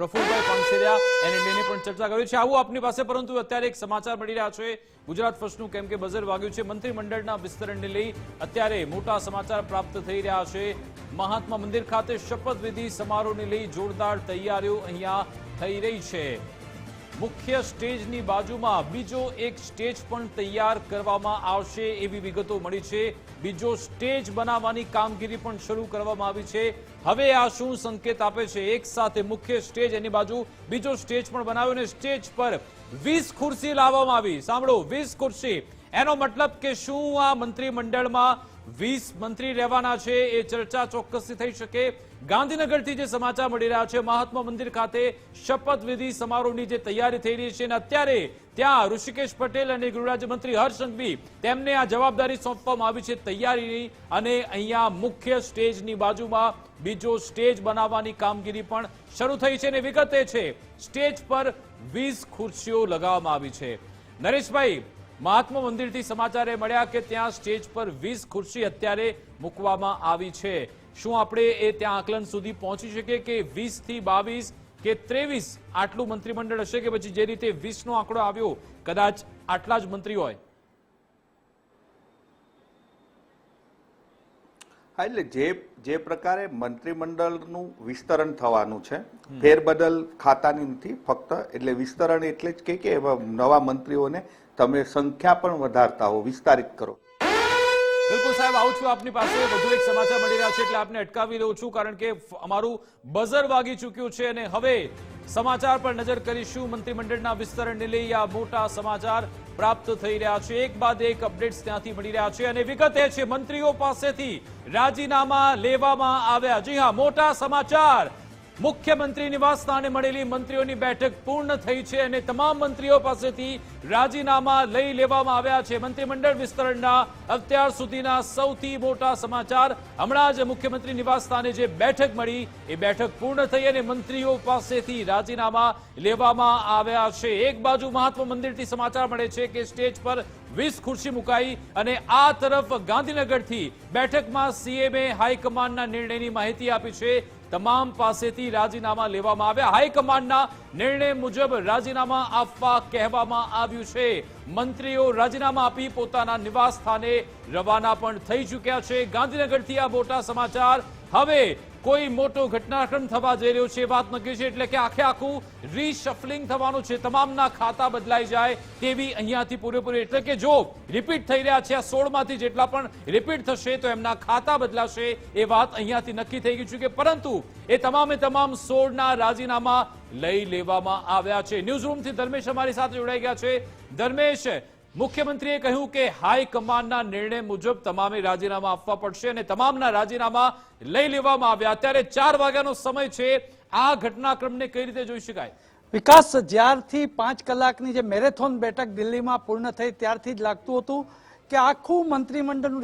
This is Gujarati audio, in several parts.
પ્રફુલભાઈ એને એનએનડીની પણ ચર્ચા કરી છે. આવું આપની પાસે, પરંતુ અત્યારે એક સમાચાર મળી રહ્યા છે. ગુજરાત ફર્સ્ટનું કેમ કે બઝર વાગ્યું છે. મંત્રીમંડળના વિસ્તરણને લઈ અત્યારે મોટા સમાચાર પ્રાપ્ત થઈ રહ્યા છે. મહાત્મા મંદિર ખાતે શપથવિધિ સમારોહને લઈ જોરદાર તૈયારીઓ અહીંયા થઈ રહી છે. મુખ્ય સ્ટેજની બાજુમાં બીજો એક સ્ટેજ પણ તૈયાર કરવામાં આવશે એવી વિગતો મળી છે. બીજો સ્ટેજ બનાવવાની કામગીરી પણ શરૂ કરવામાં આવી છે. હવે આ શું સંકેત આપે છે? એક સાથે મુખ્ય સ્ટેજ એની બાજુ બીજો સ્ટેજ પણ બનાવ્યો અને સ્ટેજ પર વીસ ખુરશી લાવવામાં આવી. સાંભળો, વીસ ખુરશી. એનો મતલબ કે શું આ મંત્રીમંડળમાં વીસ મંત્રી રહેવાના છે એ ચર્ચા ચોક્કસથી થઈ શકે? ગાંધીનગરથી જે સમાચાર મળી રહ્યા છે, મહાત્મા મંદિર ખાતે શપથવિધિ સમારોહની જે તૈયારી થઈ રહી છે અને અત્યારે ત્યાં ઋષિકેશ પટેલ અને ગૃહરાજ્યમંત્રી હર્ષ તેમને આ જવાબદારી સોંપવામાં આવી છે તૈયારીની અને અહીંયા મુખ્ય સ્ટેજની બાજુમાં બીજો સ્ટેજ બનાવવાની કામગીરી પણ શરૂ થઈ છે અને વિગત છે, સ્ટેજ પર વીસ ખુરશીઓ લગાવવામાં આવી છે. નરેશભાઈ, મહાત્મા મંદિરથી સમાચાર મળ્યા કે ત્યાં સ્ટેજ પર વીસ ખુરશી અત્યારે મૂકવામાં આવી છે. શું આપણે એ ત્યાં આકલન સુધી પહોંચી શકીએ કે વીસથી બાવીસ કે ત્રેવીસ આટલું મંત્રીમંડળ હશે કે પછી જે રીતે વીસ નો આંકડો આવ્યો, કદાચ આટલા જ મંત્રી હોય? એટલે જે જે પ્રકારે મંત્રીમંડળનું વિસ્તરણ થવાનું છે, ફેરબદલ ખાતાની નથી, ફક્ત એટલે વિસ્તરણ એટલે જ કે નવા મંત્રીઓને તમે સંખ્યા પણ વધારતા હો, વિસ્તારિત કરો. બિલકુલ સાહેબ, આવું છું આપની પાસે. વધુ એક સમાચાર મળી રહ્યા છે એટલે આપને અટકાવી દઉં છું, કારણ કે અમારું બઝર વાગી ચૂક્યું છે અને હવે સમાચાર પર નજર કરીશું. મંત્રીમંડળના વિસ્તરણને લઈ આ મોટા સમાચાર પ્રાપ્ત થઈ રહ્યા છે. એક બાદ એક અપડેટ્સ ત્યાંથી મળી રહ્યા છે અને વિગત એ છે, મંત્રીઓ પાસેથી રાજીનામા લેવામાં આવ્યા. જી હા, મોટા સમાચાર. મુખ્યમંત્રી નિવાસ સ્થાને મળેલી મંત્રીઓની બેઠક પૂર્ણ થઈ છે અને તમામ મંત્રીઓ પાસેથી રાજીનામા લઈ લેવામાં આવ્યા છે. મંત્રીમંડળ વિસ્તરણના અત્યાર સુધીના સૌથી મોટા સમાચાર હમણાં જ મુખ્યમંત્રી નિવાસ સ્થાને જે બેઠક મળી, એ બેઠક પૂર્ણ થઈ અને મંત્રીઓ પાસેથી રાજીનામા લેવામાં આવ્યા છે. એક બાજુ મહાત્મા મંદિરથી સમાચાર મળે છે કે સ્ટેજ પર વીસ ખુરશી મુકાઈ અને આ તરફ ગાંધીનગરથી બેઠકમાં સીએમએ હાઈકમાન્ડના નિર્ણયની માહિતી આપી છે. તમામ પાસેથી રાજીનામા લેવામાં આવ્યા. હાઈકમાન્ડના નિર્ણય મુજબ રાજીનામા આપવા કહેવામાં આવ્યું છે. મંત્રીઓ રાજીનામા આપી પોતાના નિવાસ સ્થાને રવાના પણ થઈ ચૂક્યા છે. ગાંધીનગરથી આ મોટા સમાચાર. હવે કોઈ મોટો ઘટનાક્રમ થવા જઈ રહ્યો છે એ વાત નક્કી છે, એટલે કે આખે આખું રીશફલિંગ થવાનું છે. તમામના ખાતા બદલાઈ જાય તેવી અહીંયાથી પૂરેપૂરી. એટલે કે જો રિપીટ થઈ રહ્યા છે આ સોળમાંથી જેટલા પણ રિપીટ થશે, તો એમના ખાતા બદલાશે એ વાત અહીંયાથી નક્કી થઈ ગઈ છે કે પરંતુ એ તમામે તમામ સોળના રાજીનામા લઈ લેવામાં આવ્યા છે. ન્યૂઝ રૂમથી ધર્મેશ અમારી સાથે જોડાઈ ગયા છે. ધર્મેશ મુખ્યમંત્રીએ કહ્યું કે હાઈકમાન્ડના નિર્ણય મુજબ તમામે રાજીનામા આપવા પડશે અને તમામના રાજીનામા લઈ લેવામાં આવ્યા. અત્યારે ચાર વાગ્યાનો સમય છે. આ ઘટનાક્રમને કઈ રીતે જોઈ શકાય? વિકાસ જ્યારથી પાંચ કલાકની જે મેરેથોન બેઠક દિલ્હીમાં પૂર્ણ થઈ ત્યારથી જ લાગતું હતું કે આખું મંત્રીમંડળનું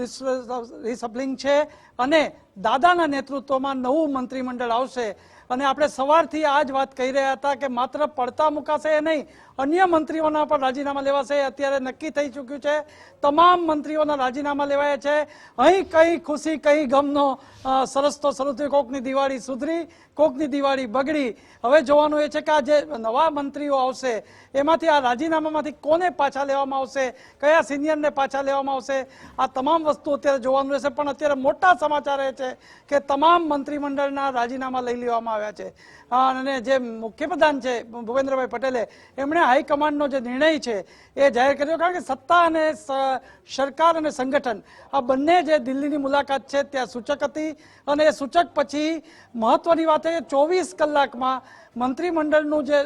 રિસફલિંગ છે અને દાદાના નેતૃત્વમાં નવું મંત્રીમંડળ આવશે. અને આપણે સવારથી આ જ વાત કહી રહ્યા હતા કે માત્ર પડતા મુકાશે નહીં અન્ય મંત્રીઓના પણ રાજીનામા લેવાશે. અત્યારે નક્કી થઈ ચૂક્યું છે. તમામ મંત્રીઓના રાજીનામા લેવાયા છે. અહીં કઈ ખુશી, કઈ ગમનો સરસ તો શરૂ કોકની દિવાળી સુધરી, કોકની દિવાળી બગડી. હવે જોવાનું એ છે કે આ જે નવા મંત્રીઓ આવશે, એમાંથી આ રાજીનામામાંથી કોને પાછા લેવામાં આવશે? કયા સિનિયરને પાછા લેવામાં આવશે? આ તમામ વસ્તુ અત્યારે જોવાનું રહેશે. પણ અત્યારે મોટા સમાચાર એ છે કે તમામ મંત્રીમંડળના રાજીનામા લઈ લેવામાં આવ્યા છે. અને જે મુખ્યપ્રધાન છે, ભૂપેન્દ્રભાઈ પટેલે, એમણે હાઈકમાન્ડનો જે નિર્ણય છે એ જાહેર કર્યો કારણ કે સત્તા અને સરકાર અને સંગઠન આ બંને જે દિલ્હીની મુલાકાત છે ત્યાં સૂચક હતી અને એ સૂચક પછી મહત્વની વાત એ ચોવીસ કલાકમાં મંત્રીમંડળનું જે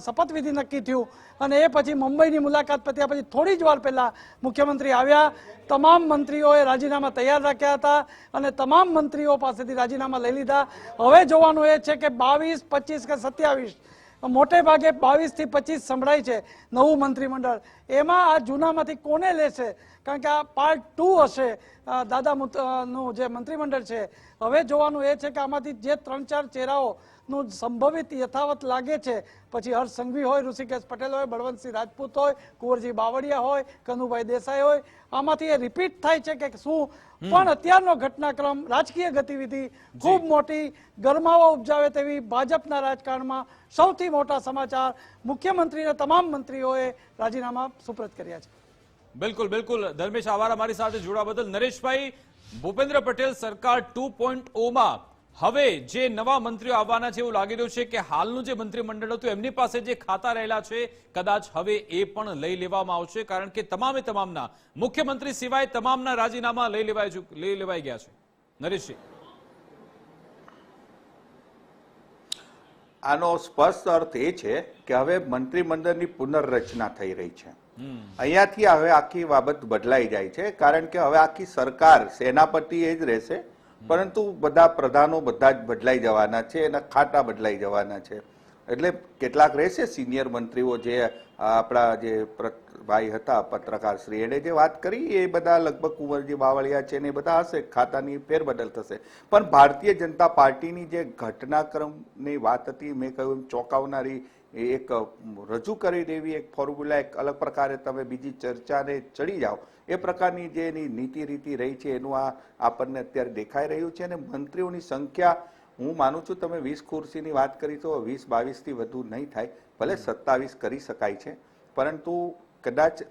શપથવિધિ નક્કી થયું અને એ પછી મુંબઈની મુલાકાત પત્યા પછી થોડી જ વાર પહેલાં મુખ્યમંત્રી આવ્યા. તમામ મંત્રીઓએ રાજીનામા તૈયાર રાખ્યા હતા અને તમામ મંત્રીઓ પાસેથી રાજીનામા લઈ લીધા. હવે જોવાનું એ છે કે બાવીસ, પચીસ કે સત્યાવીસ મોટે ભાગે બાવીસથી પચીસ સંભળાય છે નવું મંત્રીમંડળ. એમાં આ જૂનામાંથી કોને લેશે? કારણ કે આ પાર્ટ ટુ હશે દાદા નું જે મંત્રીમંડળ છે. હવે જોવાનું એ છે કે આમાંથી જે ત્રણ ચાર ચહેરાઓ નું સંભવિત યથાવત લાગે છે. પછી હર્ષ સંઘવી હોય ઋષિકેશ પટેલ હોય બળવંતસિંહ રાજપૂત હોય કુંવરજી બાવળિયા હોય કનુભાઈ દેસાઈ હોય આમાંથી એ રિપીટ થાય છે કે શું? પણ અત્યારનો ઘટનાક્રમ રાજકીય ગતિવિધિ ખૂબ મોટી ગરમાવો ઉપજાવે તેવી ભાજપના રાજકારણમાં સૌથી મોટા સમાચાર મુખ્યમંત્રીને તમામ મંત્રીઓએ રાજીનામા સુપ્રત કર્યા છે. બિલકુલ બિલકુલ. ધર્મેશ આભાર અમારી સાથે જોડાવા બદલ. નરેશભાઈ ભૂપેન્દ્ર પટેલ સરકાર ટુ પોઈન્ટ ઓમાં હવે જે નવા મંત્રીઓ આવવાના છે એવું લાગી રહ્યું છે કે હાલનું જે મંત્રીમંડળ હતું એમની પાસે જે ખાતા રહેલા છે કદાચ હવે એ પણ લઈ લેવામાં આવશે કારણ કે તમામે તમામના મુખ્યમંત્રી સિવાય તમામના રાજીનામા લઈ લેવાય લઈ લેવાઈ ગયા છે. નરેશજી. આનો સ્પષ્ટ અર્થ એ છે કે હવે મંત્રીમંડળની પુનર્રચના થઈ રહી છે. અહીંયાથી હવે આખી બાબત બદલાઈ જાય છે કારણ કે હવે આખી સરકાર સેનાપતિ એ જ રહેશે પરંતુ બધા પ્રધાનો બધા જ બદલાઈ જવાના છે એના ખાતા બદલાઈ જવાના છે. એટલે કેટલાક રહેશે સિનિયર મંત્રીઓ જે આપણા જે ભાઈ હતા, પત્રકાર શ્રી, એણે જે વાત કરી, એ બધા લગભગ કુંવરજી બાવળિયા છે ને એ બધા હશે, ખાતાની ફેરબદલ થશે. પણ ભારતીય જનતા પાર્ટીની જે ઘટનાક્રમની વાત હતી, મેં કહ્યું ચોંકાવનારી એક રજૂ કરી દેવી એક ફોર્મ્યુલા એક અલગ પ્રકારે તમે બીજી ચર્ચાને ચડી જાઓ. એ પ્રકારની જે એની નીતિ રીતિ રહી છે એનું આ આપણને અત્યારે દેખાઈ રહ્યું છે અને મંત્રીઓની સંખ્યા હું માનું છું તમે વીસ ખુરશીની વાત કરી તો વીસ બાવીસથી વધુ નહીં થાય. ભલે સત્તાવીસ કરી શકાય છે પરંતુ કદાચ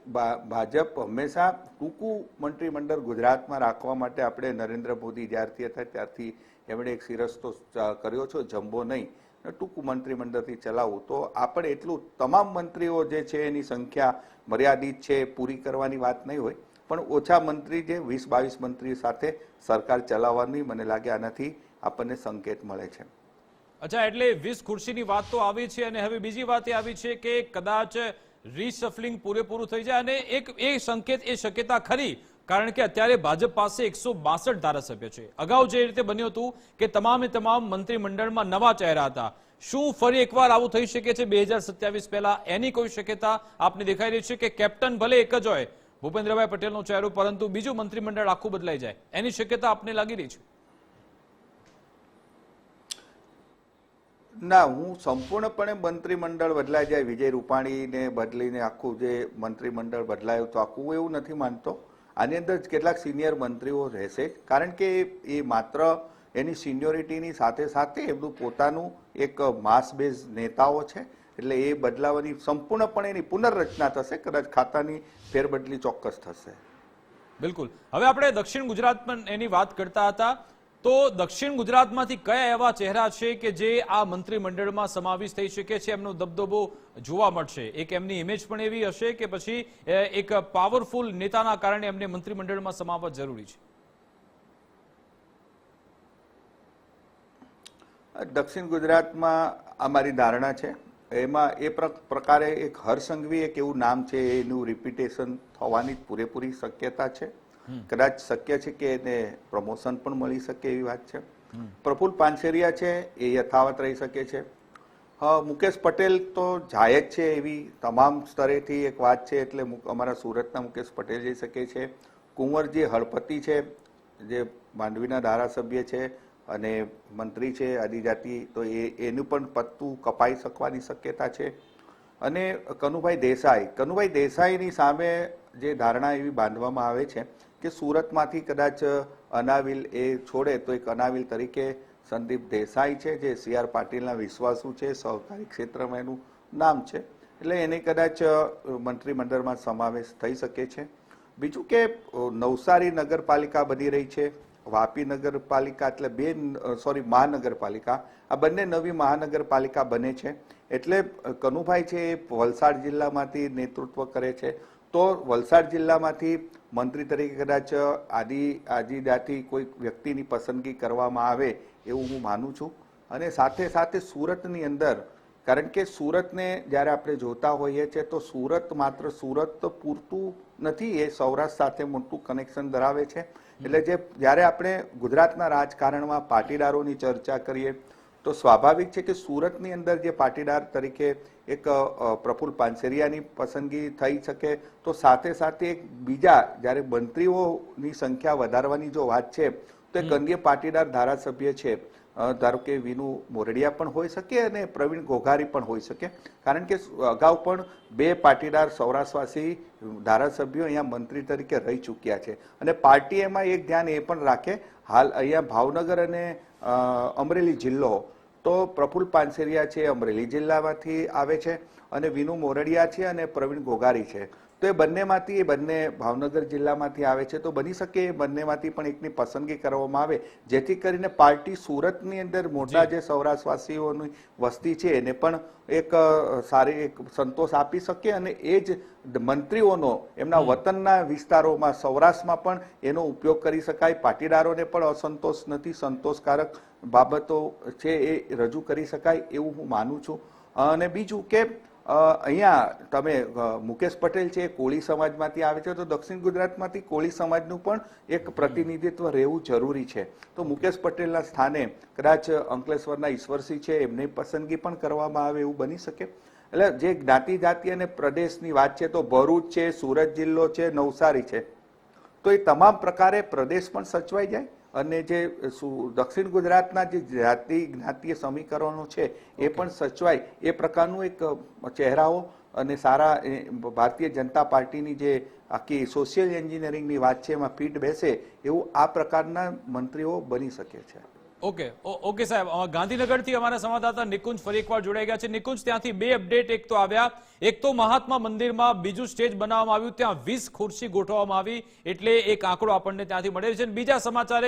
ભાજપ હંમેશા ટૂંકું મંત્રીમંડળ ગુજરાતમાં રાખવા માટે આપણે નરેન્દ્ર મોદી જ્યારથી હતા ત્યારથી એમણે એક સિરસ્તો કર્યો છો જમ્બો નહીં. ટૂંકું મંત્રીમંડળથી ચલાવવું તો આપણે એટલું તમામ મંત્રીઓ જે છે એની સંખ્યા મર્યાદિત છે, પૂરી કરવાની વાત નહીં હોય, પણ ઓછા મંત્રી જે વીસ બાવીસ મંત્રી સાથે સરકાર ચલાવવાની મને લાગે આનાથી આપણને સંકેત મળે છે. અચ્છા, એટલે વીસ ખુરશીની વાત તો આવી છે અને હવે બીજી વાત એ આવી છે કે કદાચ રીશફલિંગ પૂરેપૂરું થઈ જાય અને એક એ સંકેત એ શક્યતા ખરી કારણ કે અત્યારે ભાજપ પાસે એકસો બાસઠ ધારાસભ્ય છે. અગાઉ જે રીતે બન્યું હતું કે તમામે તમામ મંત્રીમંડળમાં નવા ચહેરા હતા. શું ફરી એકવાર આવું થઈ શકે છે બે હજાર સત્યાવીસ પહેલા? એની કોઈ શક્યતા આપને દેખાઈ રહી છે કે કેપ્ટન ભલે એક જ હોય, ભૂપેન્દ્રભાઈ પટેલનો ચહેરો, પરંતુ બીજું મંત્રીમંડળ આખું બદલાઈ જાય. એની શક્યતા આપને લાગી રહી છે? ના, હું સંપૂર્ણપણે મંત્રીમંડળ બદલાઈ જાય, વિજય રૂપાણીને બદલીને આખું જે મંત્રીમંડળ બદલાયું તો આખું એવું નથી માનતો. આની અંદર કેટલાક સિનિયર મંત્રીઓ રહેશે. કારણ કે એ માત્ર એની સિનિયોરિટીની સાથે સાથે એમનું પોતાનું એક માસ બેઝ નેતાઓ છે. એટલે એ બદલાવાની સંપૂર્ણપણે એની પુનર્રચના થશે. કદાચ ખાતાની ફેરબદલી ચોક્કસ થશે. બિલકુલ. હવે આપણે દક્ષિણ ગુજરાતમાં એની વાત કરતા હતા. તો દક્ષિણ ગુજરાતમાંથી કયા એવા ચહેરા છે કે જે આ મંત્રીમંડળમાં સમાવેશ થઈ શકે છે? એમનો દબદબો જોવા મળશે. એક એમની ઇમેજ પણ એવી હશે કે પછી એક પાવરફુલ નેતાના કારણે એમને મંત્રીમંડળમાં સમાવવા જરૂરી છે. દક્ષિણ ગુજરાતમાં અમારી ધારણા છે. એમાં એ પ્ર- પ્રકારે એક હરસંઘવી એક એવું નામ છે, એનું રિપીટેશન થવાની પૂરેપૂરી શક્યતા છે. કદાચ શક્ય છે કે એને પ્રમોશન પણ મળી શકે એવી વાત છે. પ્રફુલ પાનસેરિયા છે, એ યથાવત રહી શકે છે. મુકેશ પટેલ તો જાય જ છે એવી તમામ સ્તરેથી એક વાત છે, એટલે અમારા સુરતના મુકેશ પટેલ જઈ શકે છે. કુંવરજી હળપતિ છે, જે માંડવીના ધારાસભ્ય છે અને મંત્રી છે આદિજાતિ, તો એ, એનું પણ પત્તું કપાઈ શકવાની શક્યતા છે. અને કનુભાઈ દેસાઈ, કનુભાઈ દેસાઈની સામે જે ધારણા એવી બાંધવામાં આવે છે કે સુરતમાંથી કદાચ અનાવિલ એ છોડે તો એક અનાવિલ તરીકે સંદીપ દેસાઈ છે, જે સી આર પાટીલના વિશ્વાસુ છે, સહકારી ક્ષેત્રમાં એનું નામ છે. એટલે એને કદાચ મંત્રીમંડળમાં સમાવેશ થઈ શકે છે. બીજું કે નવસારી નગરપાલિકા બની રહી છે. વાપી નગરપાલિકા એટલે બે સોરી, મહાનગરપાલિકા. આ બંને નવી મહાનગરપાલિકા બને છે. એટલે કનુભાઈ છે એ વલસાડ જિલ્લામાંથી નેતૃત્વ કરે છે. તો વલસાડ જિલ્લામાંથી મંત્રી તરીકે કદાચ આદિ આદિદાથી કોઈ વ્યક્તિની પસંદગી કરવામાં આવે એવું હું માનું છું. અને સાથે સાથે સુરતની અંદર, કારણ કે સુરતને જ્યારે આપણે જોતા હોઈએ છીએ, તો સુરત માત્ર સુરત પૂરતું નથી, એ સૌરાષ્ટ્ર સાથે મોટું કનેક્શન ધરાવે છે. એટલે જે જ્યારે આપણે ગુજરાતના રાજકારણમાં પાટીદારોની ચર્ચા કરીએ, તો સ્વાભાવિક છે કે સુરતની અંદર જે પાટીદાર તરીકે એક પ્રફુલ્લ પાનસેરિયાની પસંદગી થઈ શકે તો સાથે સાથે એક બીજા જ્યારે મંત્રીઓની સંખ્યા વધારવાની જો વાત છે તો એક અન્ય પાટીદાર ધારાસભ્ય છે. ધારો કે વિનુ મોરડિયા પણ હોઈ શકે અને પ્રવીણ ઘોઘારી પણ હોઈ શકે. કારણ કે અગાઉ પણ બે પાટીદાર સૌરાષ્ટ્રવાસી ધારાસભ્યો અહીંયા મંત્રી તરીકે રહી ચૂક્યા છે. અને પાર્ટી એમાં એક ધ્યાન એ પણ રાખે હાલ અહીંયા ભાવનગર અને અમરેલી જિલ્લો તો પ્રફુલ પાનસેરિયા છે, અમરેલી જિલ્લામાંથી આવે છે અને વિનુ મોરડિયા છે અને પ્રવીણ ગોગારી છે. તો એ બંનેમાંથી એ બંને ભાવનગર જિલ્લામાંથી આવે છે. તો બની શકે એ બંનેમાંથી પણ એકની પસંદગી કરવામાં આવે જેથી કરીને પાર્ટી સુરતની અંદર મોટા જે. સૌરાષ્ટ્રવાસીઓની વસ્તી છે એને પણ એક સારી એક સંતોષ આપી શકે અને એ જ મંત્રીઓનો એમના વતનના વિસ્તારોમાં સૌરાષ્ટ્રમાં પણ એનો ઉપયોગ કરી શકાય. પાટીદારોને પણ અસંતોષ નથી સંતોષકારક બાબતો છે એ રજૂ કરી શકાય એવું હું માનું છું. અને બીજું કે અહીંયા તમે મુકેશ પટેલ છે એ કોળી સમાજમાંથી આવે છે, તો દક્ષિણ ગુજરાતમાંથી કોળી સમાજનું પણ એક પ્રતિનિધિત્વ રહેવું જરૂરી છે. તો મુકેશ પટેલના સ્થાને કદાચ અંકલેશ્વરના ઈશ્વરસિંહ છે, એમની પસંદગી પણ કરવામાં આવે એવું બની શકે. એટલે જે જ્ઞાતિ, જાતિ અને પ્રદેશની વાત છે, તો ભરૂચ છે, સુરત જિલ્લો છે, નવસારી છે. તો એ તમામ પ્રકારે પ્રદેશ પણ સચવાઈ જાય. અને જે દક્ષિણ ગુજરાતના જે જાતિ જ્ઞાતીય સમીકરણો છે એ પણ સચવાય. એ પ્રકારનું એક ચહેરાઓ અને સારા એ, ભારતીય જનતા પાર્ટીની જે આખી સોશિયલ એન્જિનિયરિંગની વાત છે એમાં ફીટ બેસે એવું આ પ્રકારના મંત્રીઓ બની શકે છે. ઓકે. ઓકે સાહેબ. ગાંધીનગરથી અમારા સંવાદદાતા નિકુંજ ફરી એકવાર જોડાઈ ગયા છે. નિકુંજ, ત્યાંથી બે અપડેટ. એક તો આવ્યા. એક તો મહાત્મા મંદિરમાં બીજું સ્ટેજ બનાવવામાં આવ્યું. ત્યાં વીસ ખુરશી ગોઠવવામાં આવી. એટલે એક આંકડો આપણને ત્યાંથી મળે છે. બીજા સમાચાર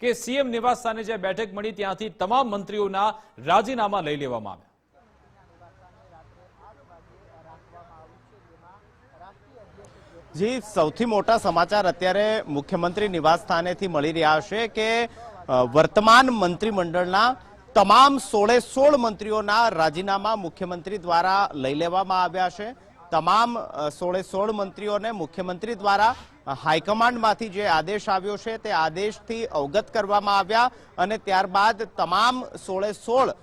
કે સીએમ નિવાસ સ્થાને જે બેઠક મળી, ત્યાંથી તમામ મંત્રીઓના રાજીનામા લઈ લેવામાં આવ્યા. જી, સૌથી મોટા સમાચાર અત્યારે મુખ્યમંત્રી નિવાસ સ્થાનેથી મળી રહ્યા છે કે વર્તમાન મંત્રીમંડળના તમામ સોળે સોળ મંત્રીઓના રાજીનામા મુખ્યમંત્રી દ્વારા લઈ લેવામાં આવ્યા છે. તમામ સોળે સોળ મંત્રીઓને મુખ્યમંત્રી દ્વારા હાઈકમાન્ડમાંથી જે આદેશ આવ્યો છે તે આદેશથી અવગત કરવામાં આવ્યા અને ત્યારબાદ તમામ સોળે સોળ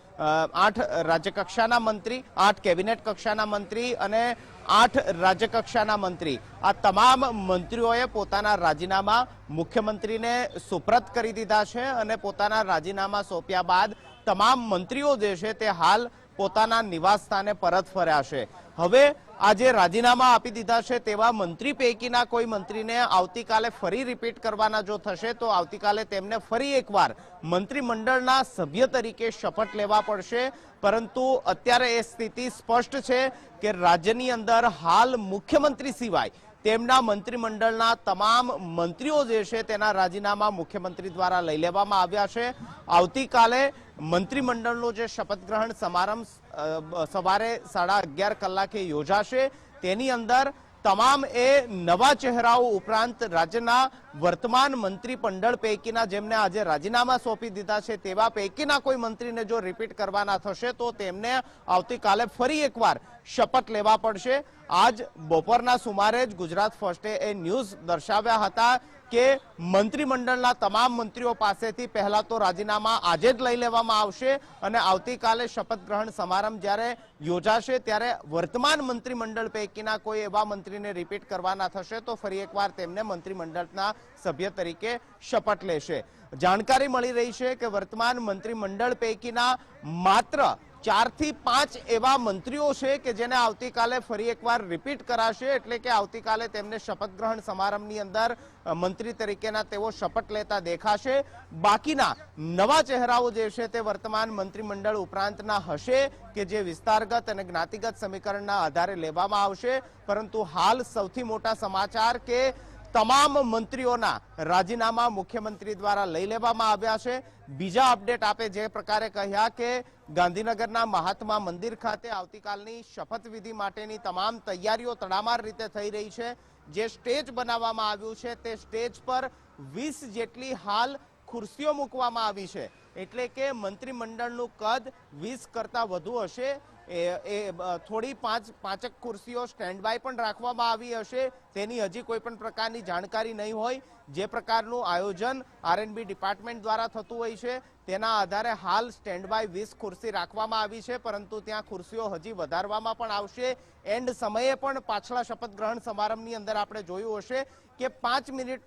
આઠ રાજ્યકક્ષાના મંત્રી, આઠ કેબિનેટ કક્ષાના મંત્રી અને આઠ રાજ્યકક્ષાના મંત્રી. આ તમામ મંત્રીઓએ પોતાના રાજીનામા મુખ્યમંત્રીને સુપ્રત કરી દીધા છે અને પોતાના રાજીનામા સોંપ્યા બાદ તમામ મંત્રીઓ જે છે તે હાલ પોતાના નિવાસ સ્થાને પરત ફર્યા છે. હવે આ જે રાજીનામા આપી દીધા છે તેવા મંત્રી પૈકીના કોઈ મંત્રીને આવતીકાલે ફરી રિપીટ કરવાના જો થશે તો આવતીકાલે તેમને ફરી એકવાર મંત્રીમંડળના સભ્ય તરીકે શપથ લેવા પડશે. પરંતુ અત્યારે એ સ્થિતિ સ્પષ્ટ છે કે રાજ્યની અંદર હાલ મુખ્યમંત્રી સિવાય તેમના મંત્રીમંડળના તમામ મંત્રીઓ જે છે તેના રાજીનામા મુખ્યમંત્રી દ્વારા લઈ લેવામાં આવ્યા છે. આવતીકાલે મંત્રીમંડળનો જે શપથ ગ્રહણ સમારંભ સવારે સાડા અગિયાર કલાકે યોજાશે. તેની અંદર તમામ એ નવા ચહેરાઓ ઉપરાંત રાજ્યના વર્તમાન મંત્રી મંડળ પૈકીના જેમને આજે રાજીનામા સોંપી દીધા છે, તેવા પૈકીના કોઈ મંત્રીને જો રિપીટ કરવાના થશે, તો તેમને આવતીકાલે ફરી એકવાર શપથ લેવા પડશે. આજ બપોરના સુમારે જ ગુજરાત ફર્સ્ટે એ ન્યૂઝ દર્શાવ્યા હતા કે મંત્રીમંડળના તમામ મંત્રીઓ પાસેથી પહેલા તો રાજીનામા આજે જ લઈ લેવામાં આવશે અને આવતીકાલે શપથ ગ્રહણ સમારંભ જ્યારે યોજાશે, ત્યારે વર્તમાન મંત્રીમંડળ પૈકીના કોઈ એવા મંત્રીને રિપીટ કરવાના થશે, તો ફરી એકવાર તેમને મંત્રીમંડળના સભ્ય તરીકે શપથ લેશે. જાણકારી મળી રહી છે કે વર્તમાન મંત્રીમંડળ પૈકીના માત્ર ચારથી પાંચ એવા મંત્રીઓ છે કે જેને આવતીકાલે ફરી એકવાર રિપીટ કરાશે એટલે કે આવતીકાલે તેમને શપથ ગ્રહણ સમારંભની અંદર મંત્રી તરીકેના તેઓ શપથ લેતા દેખાશે. બાકીના નવા ચહેરાઓ જે છે તે વર્તમાન મંત્રીમંડળ ઉપરાંતના હશે કે જે વિસ્તારગત અને જ્ઞાતિગત સમીકરણના આધારે લેવામાં આવશે. પરંતુ હાલ સૌથી મોટા સમાચાર કે તમામ મંત્રીઓના રાજીનામા મુખ્યમંત્રી દ્વારા લઈ લેવામાં આવ્યા છે. બીજા અપડેટ આપે જે પ્રકારે કહ્યા કે ગાંધીનગરના મહાત્મા મંદિર ખાતે આવતીકાલની શપથવિધિ માટેની તમામ તૈયારીઓ તડામાર રીતે થઈ રહી છે. જે સ્ટેજ બનાવવામાં આવ્યું છે તે સ્ટેજ પર વીસ જેટલી હાલ ખુરશીઓ મૂકવામાં આવી છે. એટલે કે મંત્રીમંડળનું કદ વીસ કરતાં વધુ હશે. એ થોડી પાંચ, પાંચક ખુરશીઓ સ્ટેન્ડ બાય પણ રાખવામાં આવી હશે. તેની હજી કોઈ પણ પ્રકારની જાણકારી નહીં હોય. જે પ્રકારનું આયોજન આરએનબી ડિપાર્ટમેન્ટ દ્વારા થતું હોય છે, તેના આધારે હાલ સ્ટેન્ડ બાય વીસ ખુરશી રાખવામાં આવી છે, પરંતુ ત્યાં ખુરશીઓ હજી વધારવામાં પણ આવશે. એન્ડ સમયે પણ પાછલા શપથ ગ્રહણ સમારંભની અંદર આપણે જોયું હશે કે પાંચ મિનિટ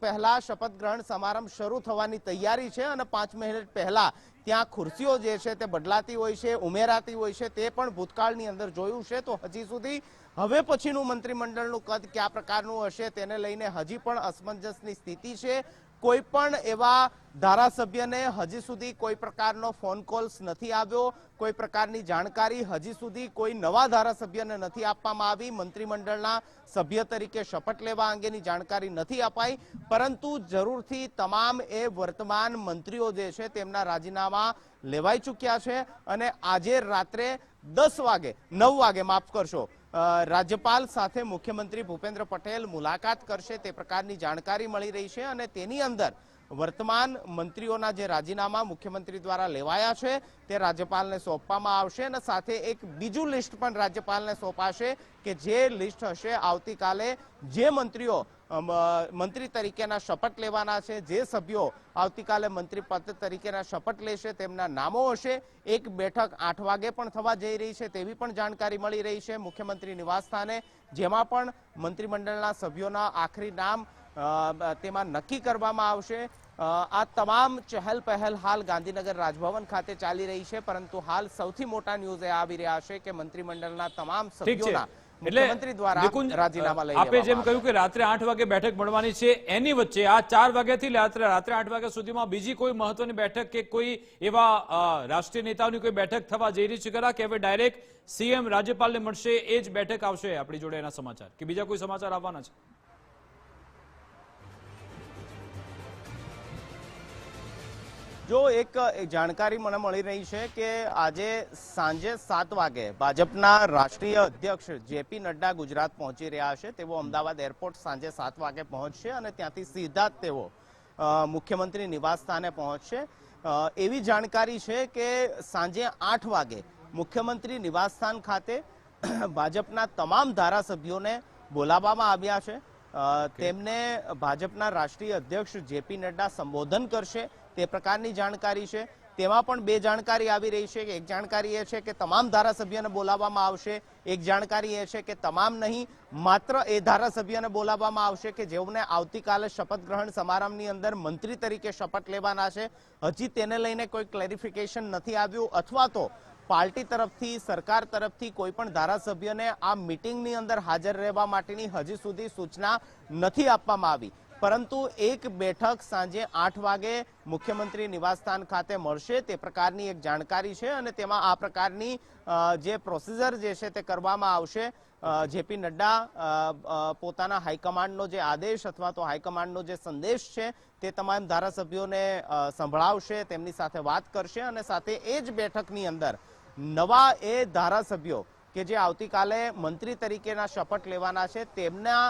પહેલા શપથ ગ્રહણ સમારંભ શરૂ થવાની તૈયારી છે અને પાંચ મિનિટ પહેલા ત્યાં ખુરશીઓ જે છે તે બદલાતી હોય છે, ઉમેરાતી હોય છે, તે પણ ભૂતકાળની અંદર જોયું છે. તો હજી સુધી હવે પછીનું મંત્રીમંડળનું કદ કયા પ્રકારનું હશે તેને લઈને હજી પણ અસમંજસની સ્થિતિ છે. કોઈ પણ એવા ધારાસભ્યને હજી સુધી કોઈ પ્રકારનો ફોન કોલ્સ નથી આવ્યો, કોઈ પ્રકારની જાણકારી હજી સુધી કોઈ નવા ધારાસભ્યને નથી આપવામાં આવી, મંત્રીમંડળના સભ્ય તરીકે શપથ લેવા અંગેની જાણકારી નથી અપાઈ, પરંતુ જરૂરથી તમામ એ વર્તમાન મંત્રીઓ જે છે તેમના રાજીનામા લેવાઈ ચૂક્યા છે અને આજે રાત્રે દસ વાગે, નવ વાગે માફ કરશો રાજ્યપાલ સાથે મુખ્યમંત્રી ભૂપેન્દ્ર પટેલ મુલાકાત કરશે તે પ્રકારની જાણકારી મળી રહી છે અને તેની અંદર વર્તમાન મંત્રીઓના જે રાજીનામા મુખ્યમંત્રી દ્વારા લેવાયા છે તે રાજ્યપાલને સોંપવામાં આવશે અને સાથે એક બીજું લિસ્ટ પણ રાજ્યપાલને સોંપાશે કે જે લિસ્ટ હશે આવતીકાલે જે મંત્રીઓ મંત્રી તરીકેના શપથ લેવાના છે. જે સભ્યો આવતીકાલે મંત્રી પદ તરીકેના શપથ લેશે તેમના નામો હશે. એક બેઠક આઠ વાગે પણ થવા જઈ રહી છે તેવી પણ જાણકારી મળી રહી છે મુખ્યમંત્રી નિવાસસ્થાને જેમાં પણ મંત્રીમંડળના સભ્યોના આખરી નામ તેમાં નક્કી કરવામાં આવશે. આ તમામ ચહેલ પહેલ હાલ ગાંધીનગર રાજભવન ખાતે ચાલી રહી છે પરંતુ હાલ સૌથી મોટા ન્યૂઝ એ આવી રહ્યા છે કે મંત્રીમંડળના તમામ સભ્યોના મુખ્યમંત્રી દ્વારા રાજીનામા લઈ આપે જેમ કહ્યું કે રાત્રે આઠ વાગે બેઠક મળવાની છે એની વચ્ચે આ ચાર વાગ્યાથી રાત્રે રાત્રે આઠ વાગ્યા સુધીમાં બીજી કોઈ મહત્વની બેઠક કે કોઈ એવા રાષ્ટ્રીય નેતાઓની કોઈ બેઠક થવા જઈ રહી છે? ખરા કે હવે ડાયરેક્ટ સીએમ રાજ્યપાલને મળશે એ જ બેઠક આવશે આપણી જોડે એના સમાચાર? કે બીજા કોઈ સમાચાર આવવાના છે? જો એક જાણકારી મને મળી રહી છે કે આજે સાંજે સાત વાગે ભાજપના રાષ્ટ્રીય અધ્યક્ષ જેપી નડ્ડા ગુજરાત પહોંચી રહ્યા છે. તેઓ અમદાવાદ એરપોર્ટ સાંજે સાત વાગે પહોંચશે અને ત્યાંથી સીધા જ તેઓ મુખ્યમંત્રી નિવાસ સ્થાને પહોંચશે. એવી જાણકારી છે કે સાંજે આઠ વાગે મુખ્યમંત્રી નિવાસ સ્થાન ખાતે ભાજપના તમામ ધારાસભ્યોને બોલાવવામાં આવ્યા છે. તેમને ભાજપના રાષ્ટ્રીય અધ્યક્ષ જેપી નડ્ડા સંબોધન કરશે. તે પ્રકારની જાણકારી છે. તેમાં પણ બે જાણકારી આવી રહી છે. કે એક જાણકારી એ છે કે તમામ ધારાસભ્યને બોલાવવામાં આવશે. એક જાણકારી એ છે કે તમામ નહીં, માત્ર એ ધારાસભ્યને બોલાવવામાં આવશે કે જેઓને આવતીકાલે શપથ ગ્રહણ સમારંભની અંદર મંત્રી તરીકે શપથ લેવાના છે. હજી તેને લઈને કોઈ ક્લેરિફિકેશન નથી આવ્યું અથવા તો પાર્ટી તરફથી, સરકાર તરફથી કોઈ પણ ધારાસભ્યને આ મિટિંગની અંદર હાજર રહેવા માટેની હજી સુધી સૂચના નથી આપવામાં આવી. પરંતુ એક બેઠક સાંજે આઠ વાગે મુખ્યમંત્રી નિવાસસ્થાન ખાતે મળશે. તે પ્રકારની એક જાણકારી છે અને તેમાં આ પ્રકારની જે પ્રોસીઝર જે છે તે કરવામાં આવશે. જેપી નડ્ડા પોતાના હાઈકમાન્ડનો જે આદેશ અથવા તો હાઈકમાન્ડનો જે સંદેશ છે તે તમામ ધારાસભ્યોને સંભળાવશે, તેમની સાથે વાત કરશે અને સાથે એ જ બેઠકની અંદર નવા એ ધારાસભ્યો કે જે આવતીકાલે મંત્રી તરીકેના શપથ લેવાના છે તેમના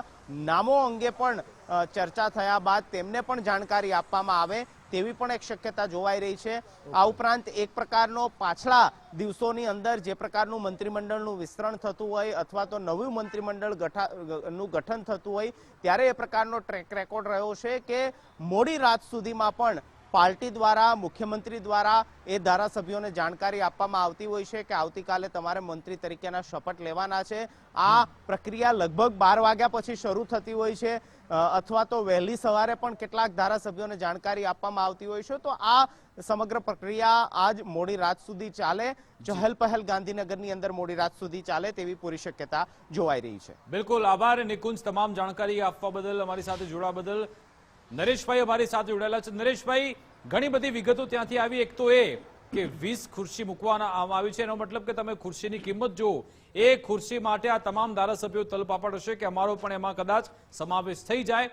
નામો અંગે પણ ચર્ચા થયા બાદ તેમને પણ જાણકારી આપવામાં આવે તેવી પણ એક શક્યતા જોવાઈ રહી છે. આ ઉપરાંત એક પ્રકારનો પાછલા દિવસોની અંદર જે પ્રકારનું મંત્રીમંડળનું વિસ્તરણ થતું હોય અથવા તો નવું મંત્રીમંડળનું ગઠન થતું હોય ત્યારે એ પ્રકારનો ટ્રેક રેકોર્ડ રહ્યો છે કે મોડી રાત સુધીમાં પણ પાર્ટી દ્વારા, મુખ્યમંત્રી દ્વારા એ ધારાસભ્યોને જાણકારી આપવામાં આવતી હોય છે કે આવતીકાલે તમારે મંત્રી તરીકેના શપથ લેવાના છે. આ પ્રક્રિયા લગભગ બાર વાગ્યા પછી શરૂ થતી હોય છે. અથવા તો વહેલી સવારે પણ કેટલાક ધારાસભ્યોને જાણકારી આપવામાં આવતી હોય છે. તો આ સમગ્ર પ્રક્રિયા આજ મોડી રાત સુધી ચાલે. ચહલ પહલ ગાંધીનગરની અંદર મોડી રાત સુધી ચાલે તેવી પૂરી શક્યતા જોવાઈ રહી છે. બિલકુલ. આભાર નિકુંજ. તમામ જાણકારી આપવા બદલ, અમારી સાથે જોડા બદલ. નરેશભાઈ અમારી સાથે જોડાયેલા છે. નરેશભાઈ, ઘણી બધી વિગતો ત્યાંથી આવી. એક તો એ કે વીસ ખુરશી મૂકવાના આવી છે. એનો મતલબ કે તમે ખુરશીની કિંમત જુઓ. એ ખુરશી માટે આ તમામ ધારાસભ્યો તલપાપડ હશે કે અમારો પણ એમાં કદાચ સમાવેશ થઈ જાય.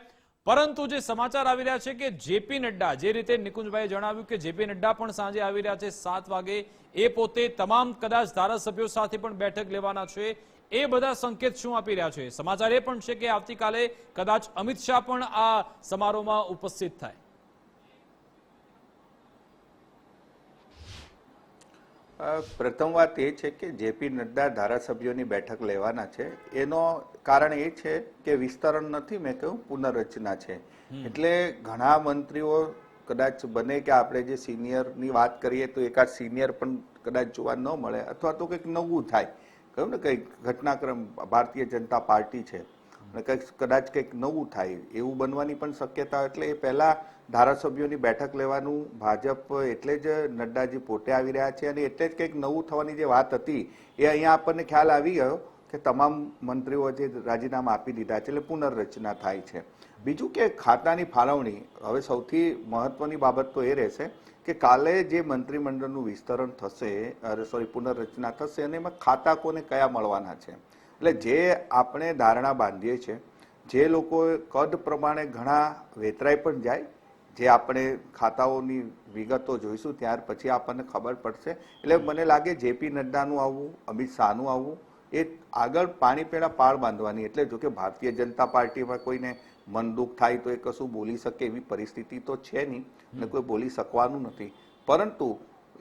પરંતુ જે સમાચાર આવી રહ્યા છે કે જેપી નડ્ડા, જે રીતે નિકુંજભાઈએ જણાવ્યું કે જેપી નડ્ડા પણ સાંજે આવી રહ્યા છે સાત વાગે, એ પોતે તમામ કદાચ ધારાસભ્યો સાથે પણ બેઠક લેવાના છે. એ બધા સંકેત શું આપી રહ્યા છે? સમાચાર એ પણ છે કે આવતીકાલે કદાચ અમિત શાહ પણ આ સમારોહમાં ઉપસ્થિત થાય. પ્રથમ વાત એ છે કે જેપી નડ્ડા ધારાસભ્યોની બેઠક લેવાના છે એનો કારણ એ છે કે વિસ્તરણ નથી મેં કહ્યું પુનર્રચના છે. એટલે ઘણા મંત્રીઓ કદાચ બને કે આપણે જે સિનિયરની વાત કરીએ તો એકાદ સિનિયર પણ કદાચ જોવા ન મળે અથવા તો કંઈક નવું થાય. કહ્યું ને કંઈક ઘટનાક્રમ ભારતીય જનતા પાર્ટી છે અને કંઈક કદાચ કંઈક નવું થાય, એવું બનવાની પણ શક્યતા એટલે એ પહેલાં ધારાસભ્યોની બેઠક લેવાનું, ભાજપ એટલે જ નડ્ડાજી પોતે આવી રહ્યા છે અને એટલે જ કંઈક નવું થવાની જે વાત હતી, એ અહીંયા આપણને ખ્યાલ આવી ગયો કે તમામ મંત્રીઓ જે રાજીનામા આપી દીધા છે, એટલે પુનર્રચના થાય છે. બીજું કે ખાતાની ફાળવણી, હવે સૌથી મહત્વની બાબત તો એ રહેશે કે કાલે જે મંત્રીમંડળનું વિસ્તરણ થશે, અરે સોરી પુનર્રચના થશે અને એમાં ખાતા કોને કયા મળવાના છે? એટલે જે આપણે ધારણા બાંધીએ છીએ, જે લોકો કદ પ્રમાણે ઘણા વેતરાઈ પણ જાય, જે આપણે ખાતાઓની વિગતો જોઈશું, ત્યાર પછી આપણને ખબર પડશે. એટલે મને લાગે જેપી નડ્ડાનું આવવું, અમિત શાહનું આવવું, એ આગળ પાણી પેડા પાળ બાંધવાની. એટલે જો કે ભારતીય જનતા પાર્ટીમાં કોઈને મન દુઃખ થાય તો એ કશું બોલી શકે એવી પરિસ્થિતિ તો છે નહીં ને કોઈ બોલી શકવાનું નથી. પરંતુ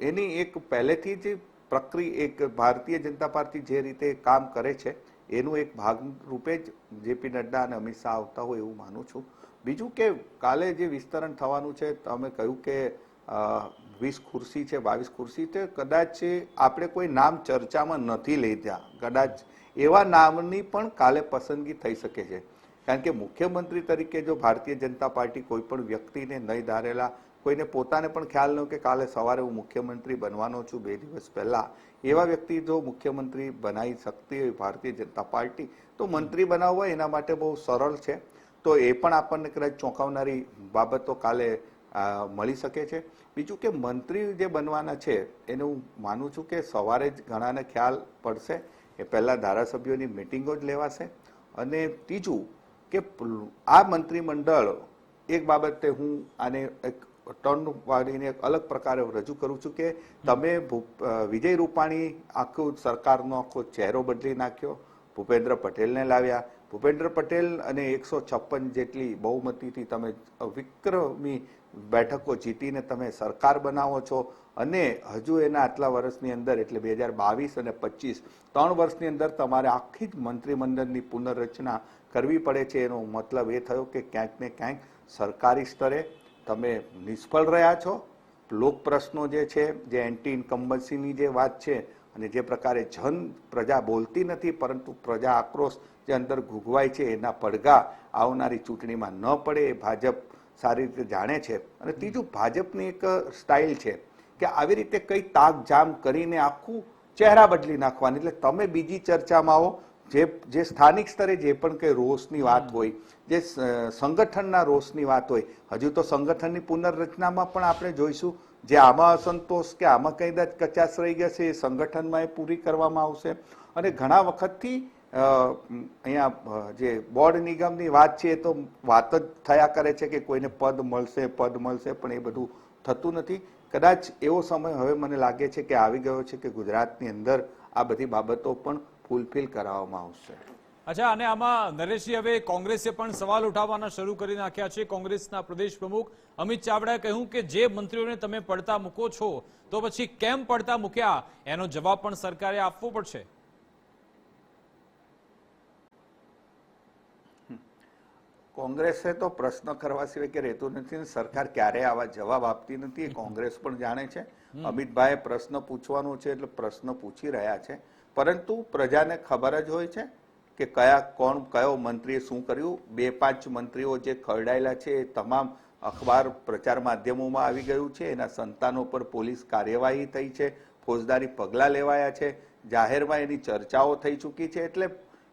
એની એક પહેલેથી જ પ્રક્રિયા એક ભારતીય જનતા પાર્ટી જે રીતે કામ કરે છે, એનું એક ભાગ રૂપે જ જેપી નડ્ડા અને અમિત શાહ આવતા હોય એવું માનું છું. બીજું કે કાલે જે વિસ્તરણ થવાનું છે, તમે કહ્યું કે વીસ ખુરશી છે, બાવીસ ખુરશી છે, કદાચ આપણે કોઈ નામ ચર્ચામાં નથી લીધા. કદાચ એવા નામની પણ કાલે પસંદગી થઈ શકે છે. કારણ કે મુખ્યમંત્રી તરીકે જો ભારતીય જનતા પાર્ટી કોઈ પણ વ્યક્તિને નહીં ધારેલા, કોઈને પોતાને પણ ખ્યાલ ન કે કાલે સવારે હું મુખ્યમંત્રી બનવાનો છું બે દિવસ પહેલાં, એવા વ્યક્તિ જો મુખ્યમંત્રી બનાવી શકતી હોય ભારતીય જનતા પાર્ટી, તો મંત્રી બનાવવા એના માટે બહુ સરળ છે. તો એ પણ આપણને કદાચ ચોંકાવનારી બાબતો કાલે મળી શકે છે. બીજું કે મંત્રી જે બનવાના છે, એને હું માનું છું કે સવારે જ ઘણાને ખ્યાલ પડશે. એ પહેલાં ધારાસભ્યોની મિટિંગો જ લેવાશે. અને ત્રીજું કે આ મંત્રીમંડળ, એક બાબતે હું આને એક ટર્ન વાળીને એક અલગ પ્રકારે રજૂ કરું છું કે તમે વિજય રૂપાણી આખું સરકારનો આખો ચહેરો બદલી નાખ્યો, ભૂપેન્દ્ર પટેલને લાવ્યા ભૂપેન્દ્ર પટેલ અને એકસો છપ્પન જેટલી બહુમતીથી તમે વિક્રમી બેઠકો જીતીને તમે સરકાર બનાવો છો અને હજુ એના આટલા વર્ષની અંદર, એટલે બે હજાર બાવીસ અને પચીસ, ત્રણ વર્ષની અંદર તમારે આખી જ મંત્રીમંડળની પુનર્રચના કરવી પડે છે. એનો મતલબ એ થયો કે ક્યાંક ને ક્યાંક સરકારી સ્તરે તમે નિષ્ફળ રહ્યા છો. લોક પ્રશ્નો જે છે, જે એન્ટી ઇન્કમ્બન્સીની જે વાત છે અને જે પ્રકારે જન પ્રજા બોલતી નથી, પરંતુ પ્રજા આક્રોશ જે અંદર ઘૂઘવાય છે એના પડઘા આવનારી ચૂંટણીમાં ન પડે એ ભાજપ સારી રીતે જાણે છે. અને ત્રીજું ભાજપની એક સ્ટાઇલ છે કે આવી રીતે કઈ તાક જામ કરીને આખું ચહેરા બદલી નાખવાની. એટલે તમે બીજી ચર્ચામાં આવો જે જે સ્થાનિક સ્તરે જે પણ કંઈ રોષની વાત હોય જે સંગઠનના રોષની વાત હોય હજુ તો સંગઠનની પુનર્રચનામાં પણ આપણે જોઈશું. જે આમાં અસંતોષ કે આમાં કંઈ કચાશ રહી ગયા છે એ સંગઠનમાં એ પૂરી કરવામાં આવશે. અને ઘણા વખતથી અહીંયા જે બોર્ડ નિગમની વાત છે એ તો વાત જ થયા કરે છે કે કોઈને પદ મળશે પદ મળશે, પણ એ બધું થતું નથી. કદાચ એવો સમય હવે મને લાગે છે કે આવી ગયો છે કે ગુજરાતની અંદર આ બધી બાબતો પણ ફૂલફિલ કરાવવામાં આવશે. અચ્છા, અને આમાં નરેશજી હવે કોંગ્રેસે પણ સવાલ ઉઠાવવાના શરૂ કરી નાખ્યા છે. કોંગ્રેસના પ્રદેશ પ્રમુખ અમિત ચાવડાએ કહ્યું કે જે મંત્રીઓને તમે પડતા મૂકો છો, તો પછી કેમ પડતા મૂક્યા? એનો જવાબ પણ સરકારે આપવો પડશે. કોંગ્રેસે તો પ્રશ્ન કરવા સિવાય કે રહેતું નથી સરકાર ક્યારે આવા જવાબ આપતી નથી એ કોંગ્રેસ પણ જાણે છે. અમિતભાઈ પ્રશ્ન પૂછવાનો છે એટલે પ્રશ્ન પૂછી રહ્યા છે. પરંતુ પ્રજાને ખબર જ હોય છે કે કયા કોણ કયો મંત્રીએ શું કર્યું. બે પાંચ મંત્રીઓ જે ખરડાયેલા છે એ તમામ અખબાર પ્રચાર માધ્યમોમાં આવી ગયું છે. એના સંતાનો પર પોલીસ કાર્યવાહી થઈ છે. ફોજદારી પગલાં લેવાયા છે. જાહેરમાં એની ચર્ચાઓ થઈ ચૂકી છે. એટલે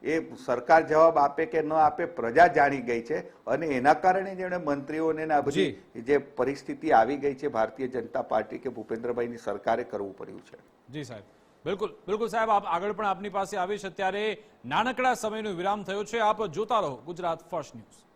એ સરકાર જવાબ આપે કે ન આપે પ્રજા જાણી ગઈ છે અને એના કારણે જેણે મંત્રીઓને આ બધી જે પરિસ્થિતિ આવી ગઈ છે ભારતીય જનતા પાર્ટી કે ભૂપેન્દ્રભાઈની સરકારે કરવું પડ્યું છે. જી સાહેબ. બિલકુલ બિલકુલ સાહેબ આપ આગળ પણ આપની પાસે આવીશ. અત્યારે નાનકડા સમયનો વિરામ થયો છે. આપ જોતા રહો ગુજરાત ફર્સ્ટ ન્યૂઝ.